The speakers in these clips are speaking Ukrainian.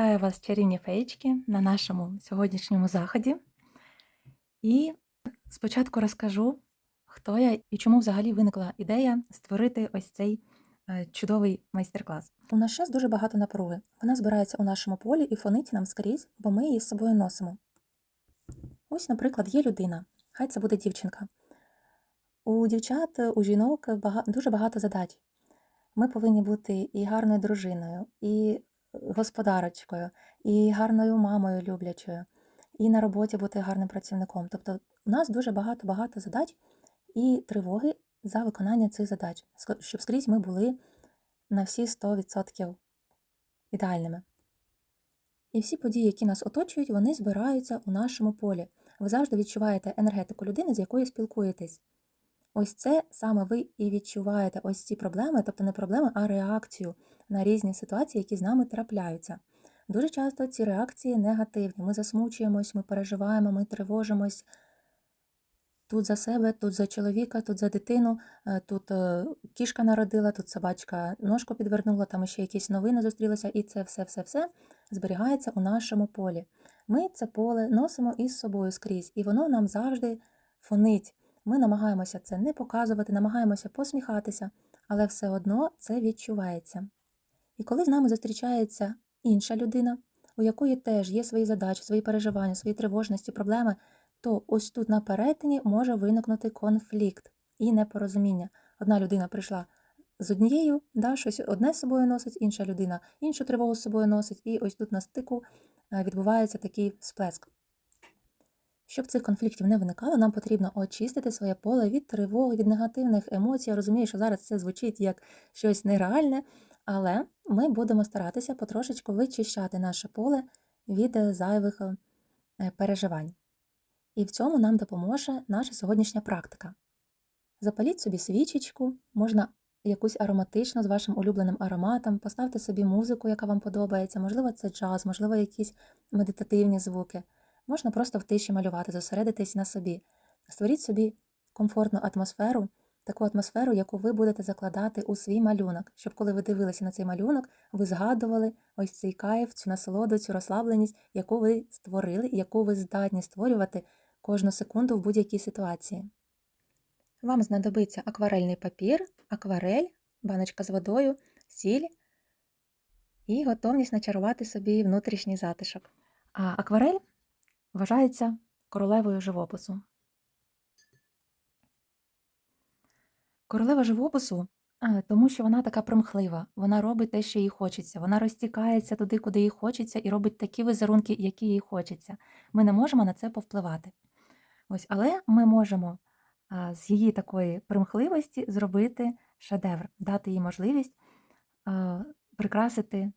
Вітаю вас, чарівні феєчки, на нашому сьогоднішньому заході. І спочатку розкажу, хто я і чому взагалі виникла ідея створити ось цей е, чудовий майстер-клас. У нас час дуже багато напруги. Вона збирається у нашому полі і фонить нам скрізь, бо ми її з собою носимо. Ось, наприклад, є людина, хай це буде дівчинка. У дівчат, у жінок дуже багато задач. Ми повинні бути і гарною дружиною, і господарочкою, і гарною мамою люблячою, і на роботі бути гарним працівником. Тобто у нас дуже багато-багато задач і тривоги за виконання цих задач, щоб скрізь ми були на всі 100% ідеальними. І всі події, які нас оточують, вони збираються у нашому полі. Ви завжди відчуваєте енергетику людини, з якою спілкуєтесь. Ось це саме ви і відчуваєте ось ці проблеми, тобто не проблеми, а реакцію на різні ситуації, які з нами трапляються. Дуже часто ці реакції негативні. Ми засмучуємось, ми переживаємо, ми тривожимось тут за себе, тут за чоловіка, тут за дитину, е, тут е, кішка народила, тут собачка ножку підвернула, там ще якісь новини зустрілися, і це все-все-все зберігається у нашому полі. Ми це поле носимо із собою скрізь, і воно нам завжди фонить. Ми намагаємося це не показувати, намагаємося посміхатися, але все одно це відчувається. І коли з нами зустрічається інша людина, у якої теж є свої задачі, свої переживання, свої тривожності, проблеми, то ось тут на перетині може виникнути конфлікт і непорозуміння. Одна людина прийшла з однією, да, щось одне з собою носить, інша людина іншу тривогу з собою носить, і ось тут на стику е, відбувається такий сплеск. Щоб цих конфліктів не виникало, нам потрібно очистити своє поле від тривоги, від негативних емоцій. Я розумію, що зараз це звучить як щось нереальне, але ми будемо старатися потрошечку вичищати наше поле від е, зайвих е, переживань. І в цьому нам допоможе наша сьогоднішня практика. Запаліть собі свічечку, можна якусь ароматичну з вашим улюбленим ароматом, поставте собі музику, яка вам подобається, можливо, це джаз, можливо, якісь медитативні звуки. Можна просто в тиші малювати, зосередитись на собі. Створіть собі комфортну атмосферу, таку атмосферу, яку ви будете закладати у свій малюнок, щоб коли ви дивилися на цей малюнок, ви згадували ось цей кайф, цю насолоду, цю розслабленість, яку ви створили яку ви здатні створювати кожну секунду в будь-якій ситуації. Вам знадобиться акварельний папір, акварель, баночка з водою, сіль і готовність начарувати собі внутрішній затишок. А акварель вважається королевою живопису. Королева живопису, тому що вона така примхлива, вона робить те, що їй хочеться, вона розтікається туди, куди їй хочеться, і робить такі візерунки, які їй хочеться. Ми не можемо на це повпливати. Ось, але ми можемо з її такої примхливості зробити шедевр, дати їй можливість прикрасити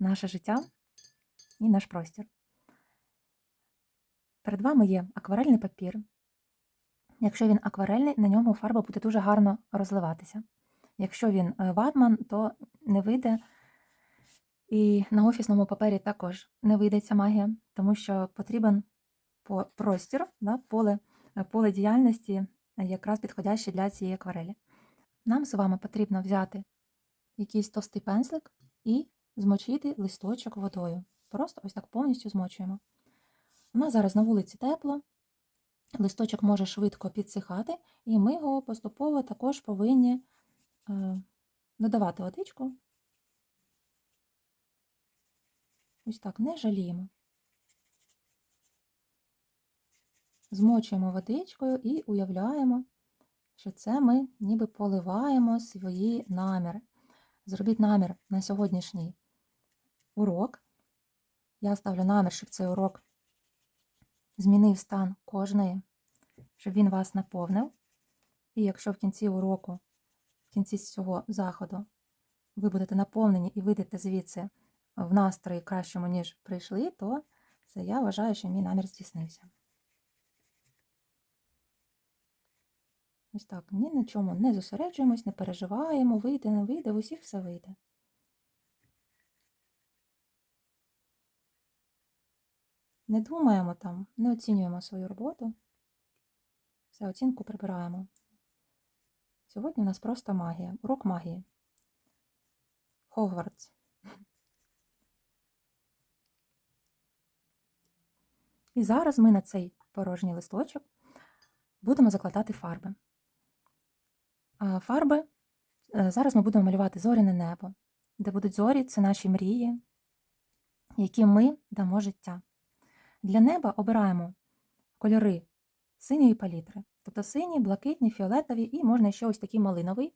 наше життя і наш простір. Перед вами є акварельний папір. Якщо він акварельний, на ньому фарба буде дуже гарно розливатися. Якщо він е, ватман, то не вийде. І на офісному папері також не вийде ця магія, тому що потрібен простір, да, поле, е, поле діяльності, е, якраз підходяще для цієї акварелі. Нам з вами потрібно взяти якийсь товстий пензлик і змочити листочок водою. Просто ось так повністю змочуємо. У нас зараз на вулиці тепло, листочок може швидко підсихати, і ми його поступово також повинні е, додавати водичку. Ось так, не жаліємо. Змочуємо водичкою і уявляємо, що це ми ніби поливаємо свої наміри. Зробіть намір на сьогоднішній урок. Я ставлю намір, щоб цей урок змінив стан кожної, щоб він вас наповнив. І якщо в кінці уроку, в кінці цього заходу, ви будете наповнені і вийдете звідси в настрої кращому, ніж прийшли, то це я вважаю, що мій намір здійснився. Ось так, ні на чому не зосереджуємось, не переживаємо, вийде, не вийде, в усіх все вийде. Не думаємо там, не оцінюємо свою роботу. Все, оцінку прибираємо. Сьогодні у нас просто магія, урок магії. Хогвартс. І зараз ми на цей порожній листочок будемо закладати фарби. А Фарби е, зараз ми будемо малювати зоряне небо, де будуть зорі це наші мрії, які ми дамо життя. Для неба обираємо кольори синьої палітри, тобто сині, блакитні, фіолетові і можна ще ось такий малиновий.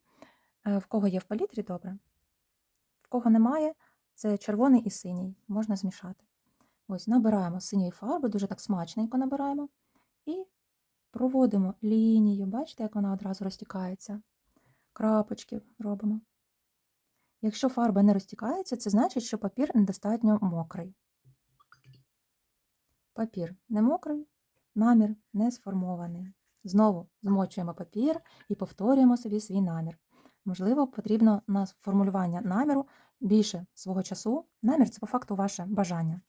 Е, В кого є в палітрі, добре. В кого немає, це червоний і синій, можна змішати. Ось набираємо синьої фарби, дуже так смачненько набираємо. І проводимо лінію. Бачите, як вона одразу розтікається. Крапочки робимо. Якщо фарба не розтікається, це значить, що папір недостатньо мокрий. Папір не мокрий, намір не сформований. Знову змочуємо папір і повторюємо собі свій намір. Можливо, потрібно на формулювання наміру більше свого часу. Намір це по факту ваше бажання,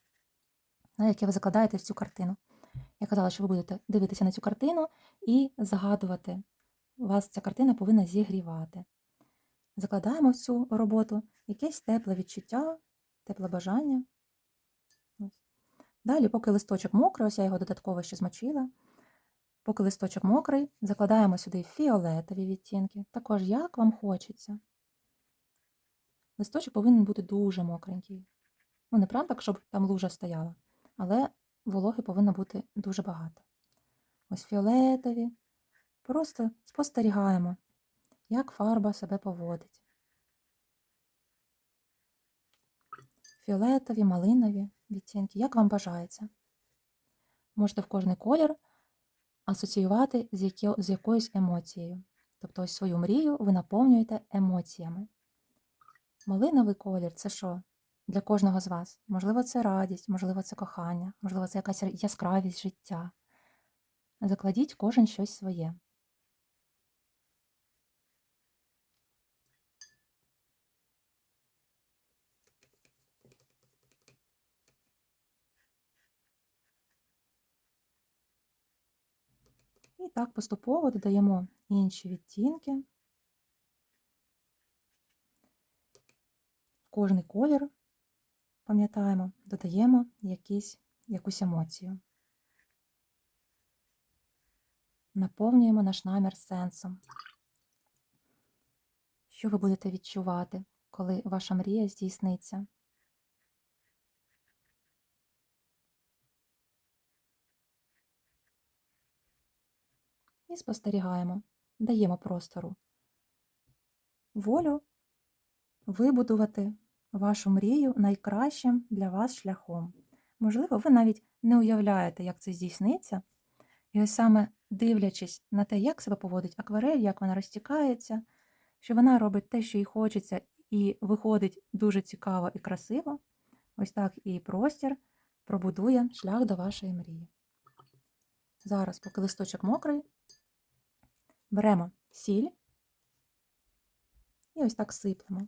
на яке ви закладаєте в цю картину. Я казала, що ви будете дивитися на цю картину і згадувати. Вас ця картина повинна зігрівати. Закладаємо в цю роботу якесь тепле відчуття, тепле бажання. Далі, поки листочок мокрий, ось я його додатково ще змочила. Поки листочок мокрий, закладаємо сюди фіолетові відтінки, також як вам хочеться. Листочок повинен бути дуже мокренький. Ну, не прям так, щоб там лужа стояла, але вологи повинно бути дуже багато. Ось фіолетові. Просто спостерігаємо, як фарба себе поводить. Фіолетові, малинові відтінки, як вам бажається. Можете в кожний колір асоціювати з, яко, з якоюсь емоцією. Тобто ось свою мрію ви наповнюєте емоціями. Малиновий колір це що? Для кожного з вас. Можливо, це радість, можливо, це кохання, можливо, це якась яскравість життя. Закладіть кожен щось своє. І так поступово додаємо інші відтінки. Кожний колір, пам'ятаємо, додаємо якісь, якусь емоцію. Наповнюємо наш намір сенсом. Що ви будете відчувати, коли ваша мрія здійсниться? І спостерігаємо, даємо простору волю вибудувати вашу мрію найкращим для вас шляхом. Можливо, ви навіть не уявляєте, як це здійсниться. І ось саме дивлячись на те, як себе поводить акварель, як вона розтікається, що вона робить те, що їй хочеться, і виходить дуже цікаво і красиво, ось так і простір пробудує шлях до вашої мрії. Зараз, поки листочок мокрий, беремо сіль і ось так сиплемо.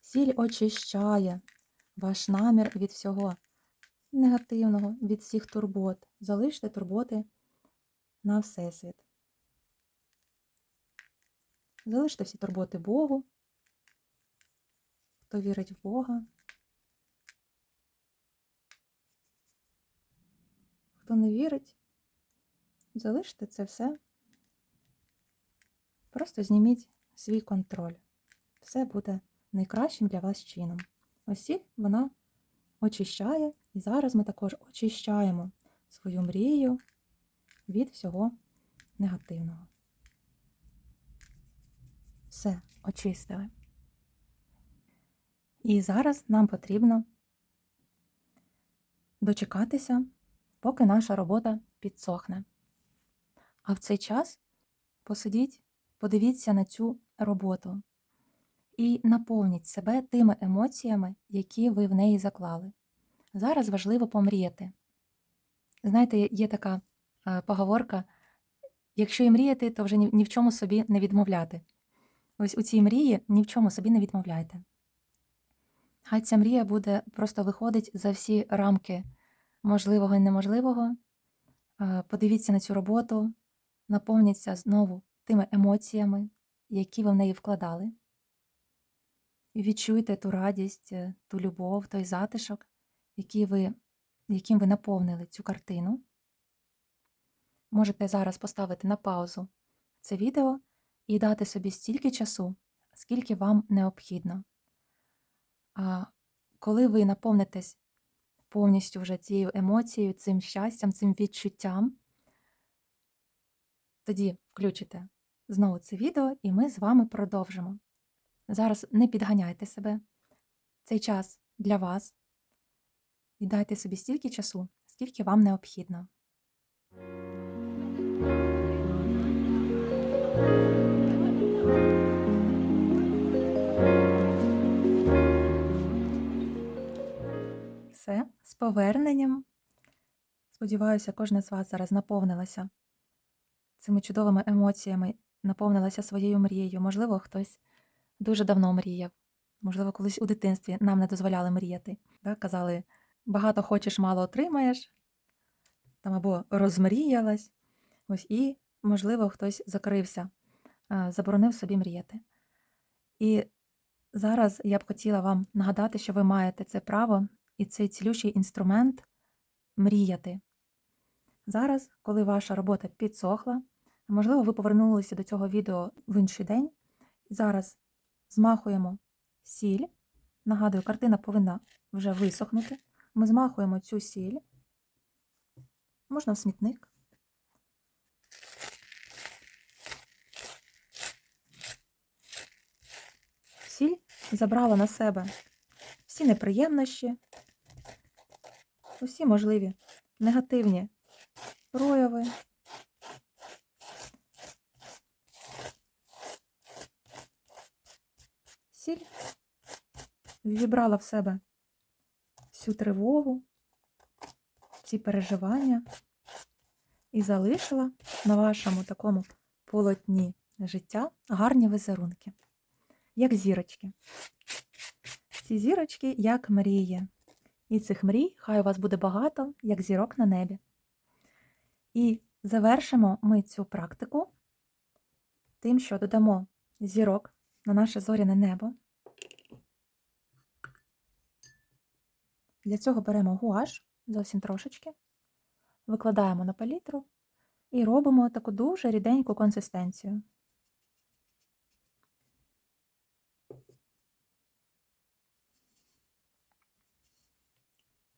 Сіль очищає ваш намір від всього негативного, від всіх турбот. Залиште турботи на Всесвіт. Залиште всі турботи Богу, хто вірить в Бога, хто не вірить, залиште це все. Просто зніміть свій контроль. Все буде найкращим для вас чином. Ось сіль вона очищає, і зараз ми також очищаємо свою мрію від всього негативного. Все, очистили. І зараз нам потрібно дочекатися, поки наша робота підсохне. А в цей час посидіть, подивіться на цю роботу і наповніть себе тими емоціями, які ви в неї заклали. Зараз важливо помріяти. Знаєте, є така е, поговорка: якщо і мріяти, то вже ні, в чому собі не відмовляти. Ось у цій мрії ні в чому собі не відмовляйте. Хай ця мрія буде просто виходить за всі рамки можливого і неможливого. Е, Подивіться на цю роботу, наповніться знову тими емоціями, які ви в неї вкладали. І відчуйте ту радість, е, ту любов, той затишок, який ви яким ви наповнили цю картину. Можете зараз поставити на паузу це відео і дати собі стільки часу, скільки вам необхідно. А коли ви наповнитесь повністю вже цією емоцією, цим щастям, цим відчуттям, тоді включите знову це відео, і ми з вами продовжимо. Зараз не підганяйте себе. Цей час для вас. І дайте собі стільки часу, скільки вам необхідно. Все, з поверненням. Сподіваюся, кожна з вас зараз наповнилася цими чудовими емоціями, наповнилася своєю мрією. Можливо, хтось дуже давно мріяв. Можливо, колись у дитинстві нам не дозволяли мріяти. Так? Казали, багато хочеш, мало отримаєш, там або розмріялась. Ось, і, можливо, хтось закрився, заборонив собі мріяти. І зараз я б хотіла вам нагадати, що ви маєте це право і цей цілющий інструмент мріяти. Зараз, коли ваша робота підсохла, можливо, ви повернулися до цього відео в інший день. Зараз змахуємо сіль. Нагадую, картина повинна вже висохнути. Ми змахуємо цю сіль. Можна в смітник. Сіль забрала на себе всі неприємності, усі можливі негативні прояви. Сіль вібрала в себе всю тривогу, ці переживання і залишила на вашому такому полотні життя гарні візерунки, як зірочки. Ці зірочки як мрії. І цих мрій хай у вас буде багато, як зірок на небі. І завершимо ми цю практику тим, що додамо зірок на наше зоряне небо. Для цього беремо гуаш зовсім трошечки, викладаємо на палітру і робимо таку дуже ріденьку консистенцію.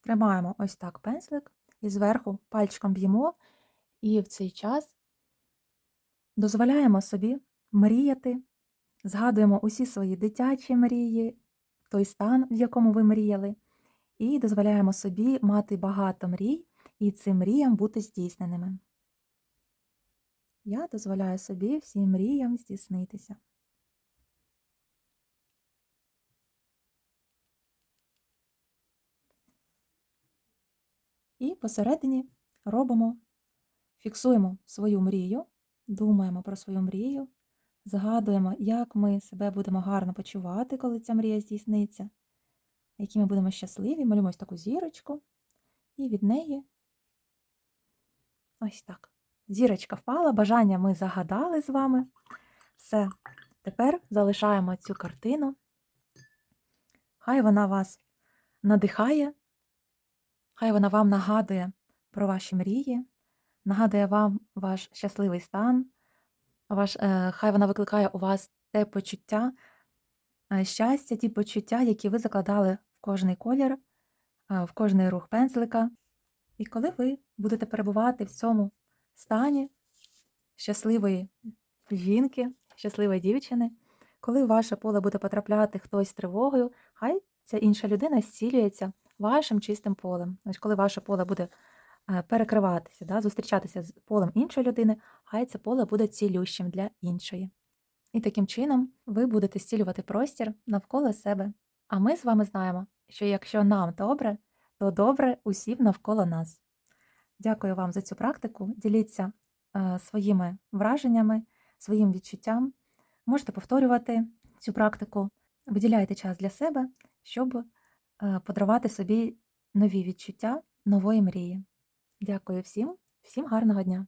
Тримаємо ось так пензлик і зверху пальчиком б'ємо, і в цей час дозволяємо собі мріяти, згадуємо усі свої дитячі мрії, той стан, в якому ви мріяли, і дозволяємо собі мати багато мрій і цим мріям бути здійсненими. Я дозволяю собі всім мріям здійснитися. І посередині робимо, фіксуємо свою мрію, думаємо про свою мрію, згадуємо, як ми себе будемо гарно почувати, коли ця мрія здійсниться, які ми будемо щасливі, малюємо ось таку зірочку, і від неї ось так. Зірочка впала, бажання ми загадали з вами. Все, тепер залишаємо цю картину. Хай вона вас надихає. Хай вона вам нагадує про ваші мрії, нагадує вам ваш щасливий стан, ваш, е, хай вона викликає у вас те почуття щастя, ті почуття, які ви закладали в кожний колір, е, в кожний рух пензлика. І коли ви будете перебувати в цьому стані щасливої жінки, щасливої дівчини, коли в ваше поле буде потрапляти хтось з тривогою, хай ця інша людина зцілюється вашим чистим полем. Ось коли ваше поле буде е, перекриватися, да, зустрічатися з полем іншої людини, хай це поле буде цілющим для іншої. І таким чином ви будете зцілювати простір навколо себе. А ми з вами знаємо, що якщо нам добре, то добре усім навколо нас. Дякую вам за цю практику. Діліться е, своїми враженнями, своїм відчуттям. Можете повторювати цю практику, виділяйте час для себе, щоб е, подарувати собі нові відчуття нової мрії. Дякую всім, всім гарного дня!